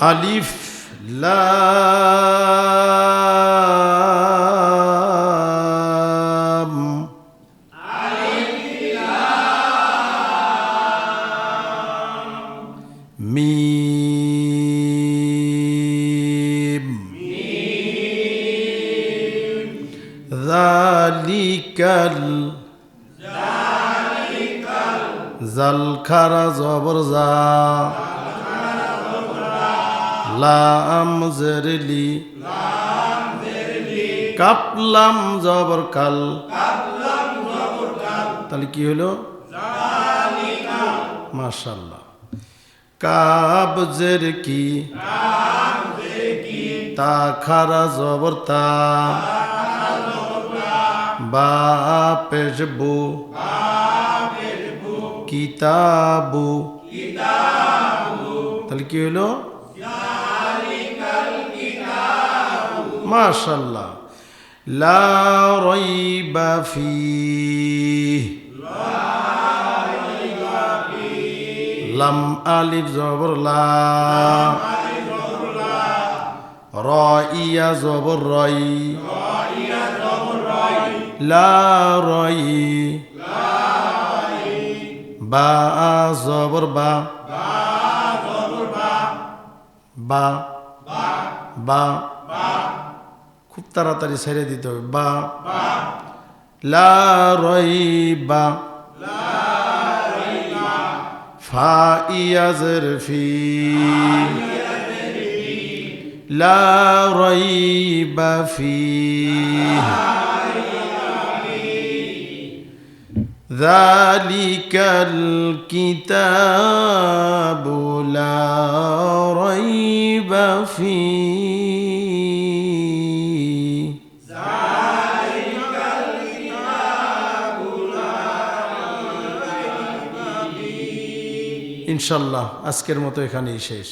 আলিফ লাম মিম। জালিকাল জালখারা জবরজা। লাম জেরলি। কাপলাম জবর কাল। তাহলে কি হলো? মাশাল্লাহ কাব জের কি? তা খারা জবর তা। বা পেশ বু। কিতাবু। তাহলে কি হলো? মাশাল্লাহ লা রাইবা ফিহ। লাম আলিফ জবর লা। র ইয়া জবর রই। লা রই। বা জবর বা। বা। বা। খুব তাড়াতাড়ি ছেড়ে দিতে হবে বা লা রই বা ফা ইয়াজের ফি লা রাইবা ফিহ ذلك الكتاب لا ريب فيه ইনশাল্লাহ আজকের মতো এখানেই শেষ।